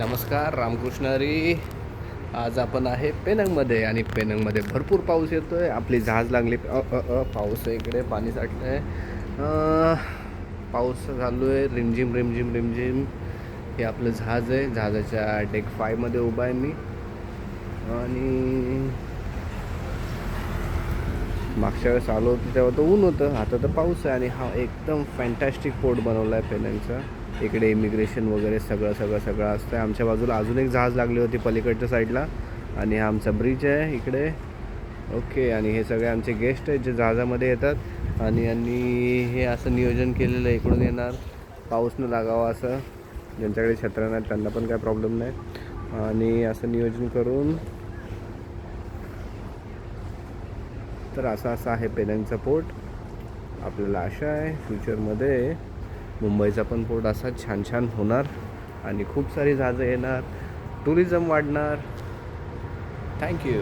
नमस्कार रामकृष्णारी आज आपण आहे पेनंगमध्ये आणि पेनंगमध्ये भरपूर पाऊस येतो आहे आपली जहाज लागली. पाऊस आहे इकडे पाणी साठलं आहे पाऊस चालू आहे रिमझिम रिमझिम रिमझिम. हे आपलं जहाज आहे. जहाजाच्या डेक फायमध्ये उभा आहे मी. आणि मागच्या वेळेस आलो होतो तेव्हा तर ऊन होतं. आता तर पाऊस आहे आणि हा एकदम फॅन्टॅस्टिक पोर्ट बनवला आहे पेनंगचा. इकडे इमिग्रेशन वगैरे सगळं सगळं सगळं असतं आहे आमच्या बाजूला अजून एक जहाज लागली होती पलीकडच्या साईडला आणि हा आमचा ब्रिज आहे इकडे. ओके आणि हे सगळे आमचे गेस्ट आहेत जे जहाजामध्ये येतात. आणि यांनी हे असं नियोजन केलेलं आहे. इकडून येणार. पाऊस न लागावा असं. ज्यांच्याकडे छत्र नाहीत त्यांना पण काय प्रॉब्लेम नाही. आणि असं नियोजन करून तर असं असं आहे पेनंगचा पोर्ट आपल्याला आशा आहे फ्युचरमध्ये मुंबईचा पण पोर्ट असा छान छान होणार आणि खूप सारी जहाजं येणार. टुरिझम वाढणार. थँक्यू